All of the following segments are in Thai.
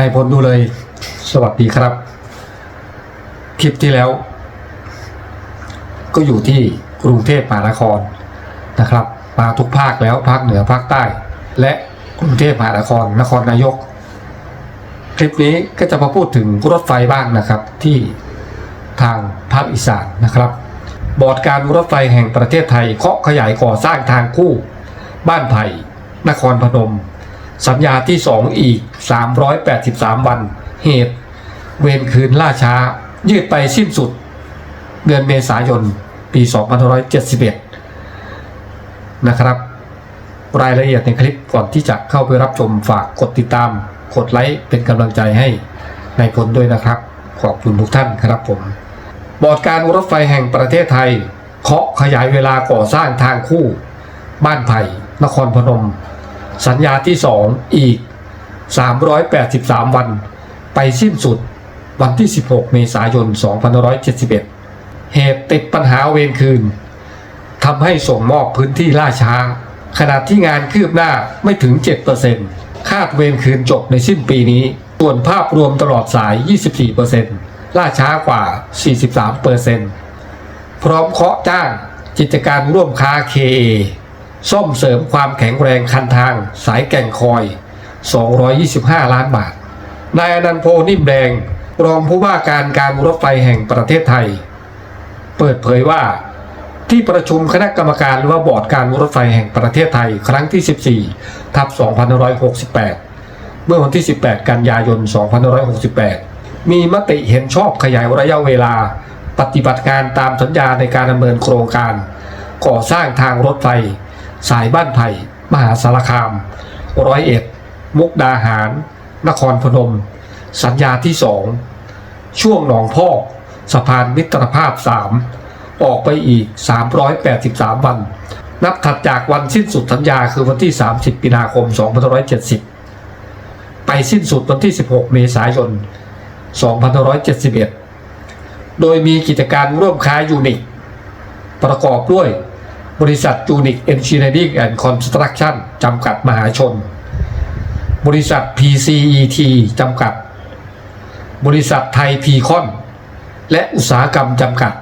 นายพลดูเลย สวัสดีครับ คลิปที่แล้ว ก็อยู่ที่กรุงเทพมหานครนะครับ มาทุกภาคแล้วภาคเหนือภาคใต้ และกรุงเทพมหานครนครนายก คลิปนี้ก็จะมาพูดถึงรถไฟบ้างนะครับ ที่ทางภาคอีสานนะครับ บอร์ดการรถไฟแห่งประเทศไทยเคาะขยายก่อสร้างทางคู่ บ้านไผ่นครพนม สัญญาที่2อีก 383 วัน เหตุ เวรคืนล่าช้า ยืดไปสิ้นสุด เดือนเมษายน ปี 2571 นะครับ รายละเอียดในคลิปก่อนที่จะเข้าไปรับชมฝากกดติดตาม กดไลค์เป็นกำลังใจให้ในายพลด้วยนะครับ ขอบคุณทุกท่านครับผม บอร์ดการรถไฟแห่งประเทศไทยเคาะขยายเวลาก่อสร้างทางคู่ บ้านไผ่นครพนม สัญญาที่ 2 อีก 383 วัน ไปสิ้นสุดวันที่ 16 เมษายน 2571 เหตุติดปัญหาเวรคืนทำให้ส่งมอบพื้นที่ล่าช้า ขณะที่งานคืบหน้าไม่ถึง 7%คาดเวรคืนจบในสิ้นปีนี้ ส่วนภาพรวมตลอดสาย 24%ล่าช้ากว่า 43%พร้อมเคาะจ้างกิจการร่วมค้า KA ซ่อมเสริมความแข็งแรงคันทาง สายแก่งคอย 225 ล้านบาท นายอนันต์โพนิ่มแดง รองผู้ว่าการการรถไฟแห่งประเทศไทย เปิดเผยว่าที่ประชุมคณะกรรมการหรือว่าบอร์ดการรถไฟแห่งประเทศไทยครั้งที่ 14 ทับ 2568 เมื่อวันที่ 18 กันยายน 2568 มีมติเห็นชอบขยายระยะเวลา ปฏิบัติการตามสัญญาในการดำเนินโครงการ ก่อสร้างทางรถไฟ สายบ้านไผ่มหาสารคาม ร้อยเอ็ด มุกดาหาร นครพนม สัญญาที่สองช่วงหนองพอก สะพานมิตรภาพ3ออกไปอีก 383 วัน นับถัดจากวันสิ้นสุดสัญญาคือวันที่ 30มีนาคม 2570 ไปสิ้นสุดวันที่ 16 เมษายน 2571 โดยมีกิจการร่วมค้ายูนิค ประกอบด้วย บริษัทยูนิคเอนจิเนียริงแอนด์คอนสตรักชั่นจำกัดมหาชน บริษัท PCET จำกัด บริษัทไทยพีคอน และอุตสาหกรรมจำกัด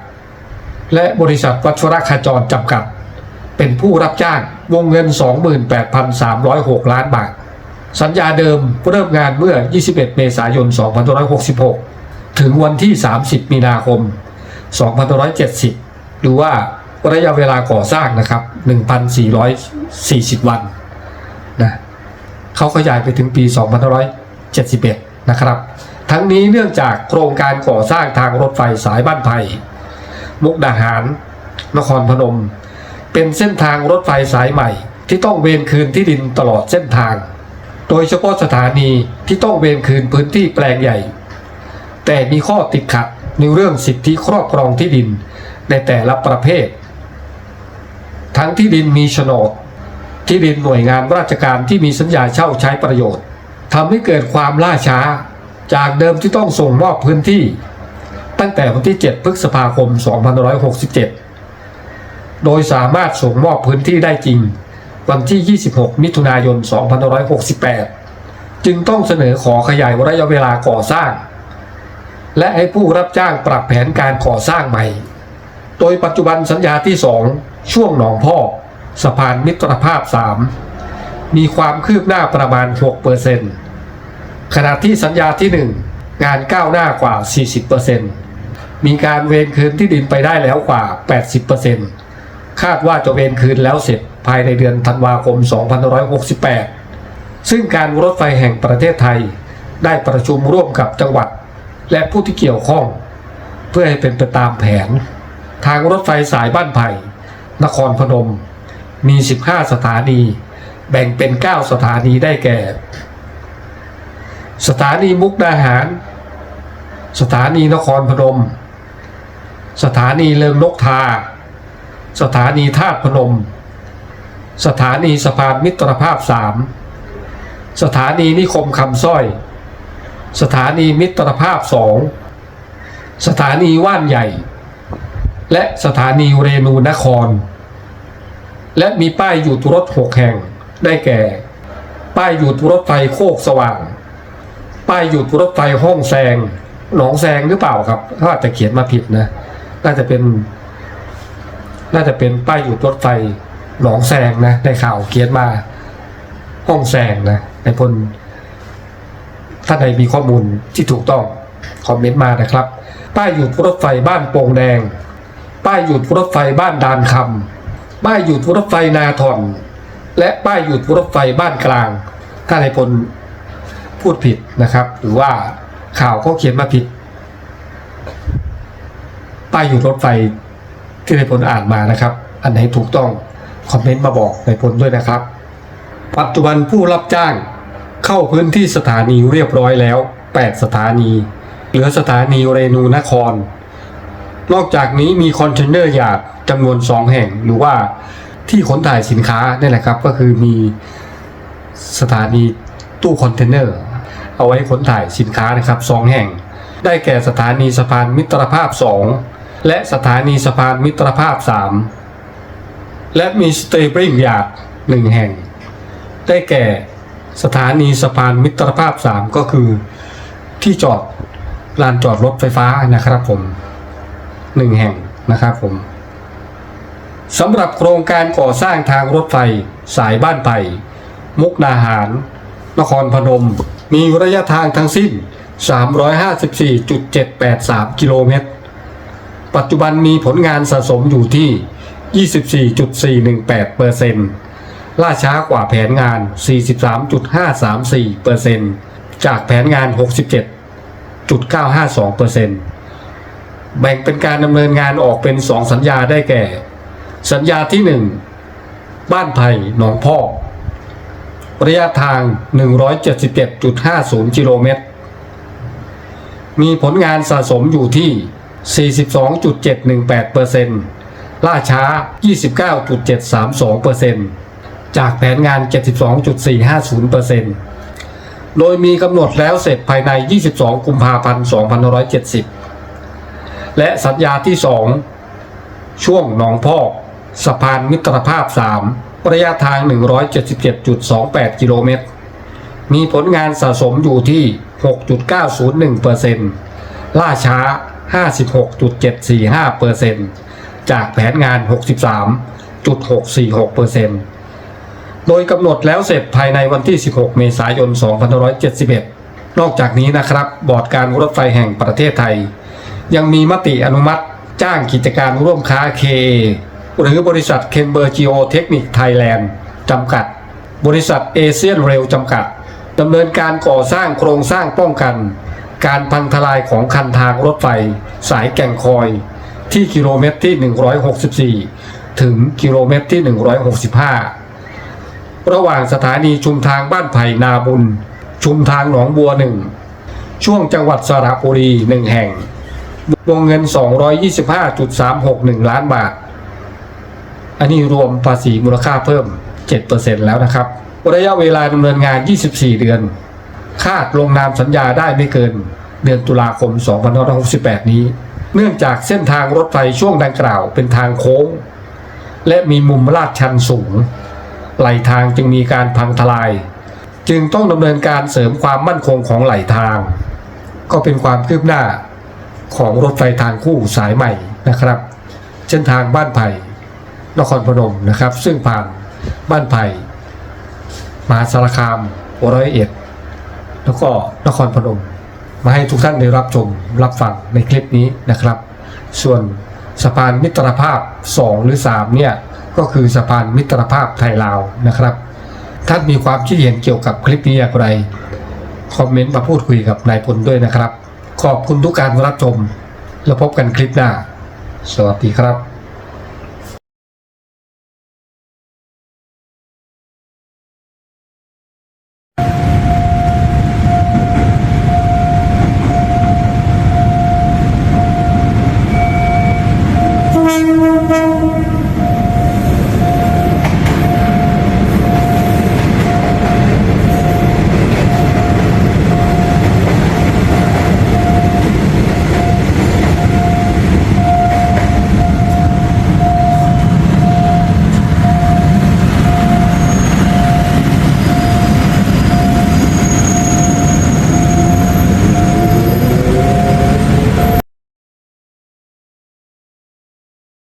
และบริษัทวัชรคจรจำกัด เป็นผู้รับจ้างวงเงิน 28,306 ล้านบาท สัญญาเดิมเริ่มงานเมื่อ 21 เมษายน 2566 ถึงวันที่ 30 มีนาคม 2570 หรือว่า ระยะเวลาก่อสร้างนะครับ 1,440 วันนะเขาขยายไปถึงปี 2571 นะครับ ทั้งนี้เนื่องจากโครงการก่อสร้างทางรถไฟสายบ้านไผ่มุกดาหาร นครพนม เป็นเส้นทางรถไฟสายใหม่ ที่ต้องเวนคืนที่ดินตลอดเส้นทาง โดยเฉพาะสถานีที่ต้องเวนคืนพื้นที่แปลงใหญ่ แต่มีข้อติดขัดในเรื่องสิทธิครอบครองที่ดินในแต่ละประเภท ทั้งที่ดินมีโฉนด ที่ดินหน่วยงานราชการที่มีสัญญาเช่าใช้ประโยชน์ทำให้เกิดความล่าช้า จากเดิมที่ต้องส่งมอบพื้นที่ ตั้งแต่วันที่ 7 พฤษภาคม 2567 โดยสามารถส่งมอบพื้นที่ได้จริง วันที่ 26 มิถุนายน 2568 จึงต้องเสนอขอขยายระยะเวลาก่อสร้าง และให้ผู้รับจ้างปรับแผนการก่อสร้างใหม่ โดยปัจจุบันสัญญาที่ 2 ช่วงหนองพอกสะพานมิตรภาพ 3 มีความคืบหน้าประมาณ 6%ขณะที่สัญญาที่ 1 งานก้าวหน้ากว่า 40%มีการเวนคืนที่ดินไปได้แล้วกว่า 80%คาดว่าจะเวนคืนแล้วเสร็จภายในเดือนธันวาคม 2568 ซึ่งการรถไฟแห่งประเทศไทยได้ประชุมร่วมกับจังหวัด และผู้ที่เกี่ยวข้อง เพื่อให้เป็นไปตามแผน ทางรถไฟสายบ้านไผ่ นครพนม มี 15 สถานี แบ่งเป็น 9 สถานีได้แก่ สถานีมุกดาหาร สถานีนครพนม สถานีเลิงนกทา สถานีธาตพนม สถานีสะพานมิตรภาพ 3 สถานีนิคมคำสร้อย สถานีมิตรภาพ 2 สถานีว่านใหญ่ และสถานีเรนูนคร และมีป้ายหยุดรถหกแห่ง ได้แก่ ป้ายหยุดรถไฟโคกสว่าง ป้ายหยุดรถไฟห้องแซง หนองแซงหรือเปล่าครับเขาอาจจะเขียนมาผิดนะ น่าจะเป็น น่าจะเป็นป้ายหยุดรถไฟหนองแซงนะในข่าวเขียนมา ห้องแซงนะในพลท่านใดมีข้อมูลที่ถูกต้อง คอมเมนต์มานะครับ ป้ายหยุดรถไฟบ้านโป่งแดง ป้ายหยุดรถไฟบ้านดานคำป้ายหยุดรถไฟนาทอน และป้ายหยุดรถไฟบ้านกลาง ถ้าในพลพูดผิดนะครับ หรือว่าข่าวเขาเขียนมาผิด ป้ายหยุดรถไฟที่ในพลอ่านมานะครับ อันไหนถูกต้องคอมเมนต์มาบอกในพลด้วยนะครับ ปัจจุบันผู้รับจ้างเข้าพื้นที่สถานีเรียบร้อยแล้ว 8 สถานี เหลือสถานีเรนูนคร นอกจากนี้มีคอนเทนเนอร์หยาดจำนวน 2 แห่งหรือว่าที่ขนถ่ายสินค้านี่แหละครับ ก็คือมีสถานีตู้คอนเทนเนอร์ เอาไว้ขนถ่ายสินค้านะครับ2แห่ง ได้แก่สถานีสะพานมิตรภาพ 2 และสถานีสะพานมิตรภาพ 3 และมีสเตเบิลยาร์ดหนึ่งแห่ง ได้แก่สถานีสะพานมิตรภาพ 3 ก็คือที่จอดลานจอดรถไฟฟ้านะครับผม หนึ่งแห่งนะครับผมสำหรับโครงการก่อสร้างทางรถไฟสายบ้านไผ่มุกดาหาร นครพนม มีระยะทางทั้งสิ้น 354.783 กิโลเมตร ปัจจุบันมีผลงานสะสมอยู่ที่ 24.418เปอร์เซ็นต์ล่าช้ากว่าแผนงาน 43.534เปอร์เซ็นต์จากแผนงาน 67.952เปอร์เซ็นต์ แบ่งเป็นการดำเนินงานออกเป็น2สัญญาได้แก่ สัญญาที่1บ้านไผ่หนองพอกระยะทาง 177.50 กิโลเมตร มีผลงานสะสมอยู่ที่ 42.718เปอร์เซ็นต์ล่าช้า 29.732เปอร์เซ็นต์จากแผนงาน 72.450เปอร์เซ็นต์โดยมีกำหนดแล้วเสร็จภายใน 22 กุมภาพันธ์ 2570 และสัญญาที่2ช่วงหนองพอกสะพานมิตรภาพ 3 ระยะทาง 177.28 กิโลเมตร มีผลงานสะสมอยู่ที่ 6.901%ล่าช้า 56.745%จากแผนงาน 63.646%โดยกำหนดแล้วเสร็จภายในวันที่ 16 เมษายน 2571 นอกจากนี้นะครับ บอร์ดการรถไฟแห่งประเทศไทย ยังมีมติอนุมัติจ้างกิจการร่วมค้า KA หรือบริษัทเคนเบอร์จิโอเทคนิคไทยแลนด์จำกัด บริษัทเอเชียนเรลจำกัดดำเนินการก่อสร้างโครงสร้างป้องกัน การพังทลายของคันทางรถไฟ สายแก่งคอย ที่กิโลเมตรที่ 164 ถึงกิโลเมตรที่ 165 ระหว่างสถานีชุมทางบ้านไผ่นาบุญ ชุมทางหนองบัวหนึ่งช่วงจังหวัดสระบุรีหนึ่งแห่ง วงเงิน 225.361 ล้านบาท อันนี้รวมภาษีมูลค่าเพิ่ม 7%แล้วนะครับ ระยะเวลาดำเนินงาน 24 เดือน คาดลงนามสัญญาได้ไม่เกิน เดือนตุลาคม 2568 นี้ เนื่องจากเส้นทางรถไฟช่วงดังกล่าวเป็นทางโค้ง และมีมุมลาดชันสูง ไหลทางจึงมีการพังทลาย จึงต้องดำเนินการเสริมความมั่นคงของไหลทาง ก็เป็นความคืบหน้า ของรถไฟทางคู่สายใหม่นะครับ เส้นทางบ้านไผ่นครพนมนะครับ ซึ่งผ่านบ้านไผ่มหาสารคามร้อยเอ็ดแล้วก็นครพนม มาให้ทุกท่านได้รับชมรับฟังในคลิปนี้นะครับ ส่วนสะพานมิตรภาพ 2 หรือ 3 เนี่ย ก็คือสะพานมิตรภาพไทยลาวนะครับ ท่านมีความคิดเห็นเกี่ยวกับคลิปนี้อย่างไร คอมเมนต์มาพูดคุยกับนายพลด้วยนะครับ ขอบคุณทุกการรับชม แล้วพบกันคลิปหน้า สวัสดีครับ